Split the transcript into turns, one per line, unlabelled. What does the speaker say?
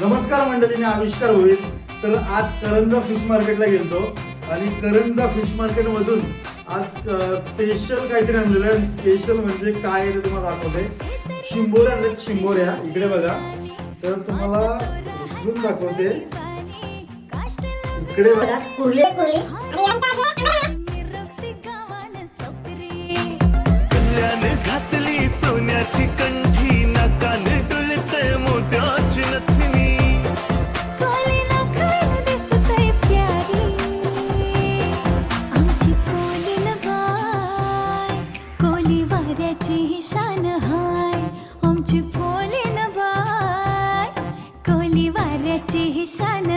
नमस्कार मंडळीने आविष्कार होईल. तर आज करंजा फिश मार्केटला गेलतो. आणि करंजा फिश मार्केट मधून आज स्पेशल काहीतरी आणलेलं आहे. स्पेशल म्हणजे काय आहे ते तुम्हाला दाखवते. शिंबोऱ्या आणले शिंबोऱ्या. इकडे बघा. तर तुम्हाला उचलून दाखवते. इकडे बघा.
कुर्ले कुर्ले.
कल्याण घातली सोन्याची कंठी नाकान डुलत मोत्याची नथनी
वाऱ्याची शान हाय आमची कोलीन बाय. कोली वाऱ्याची शान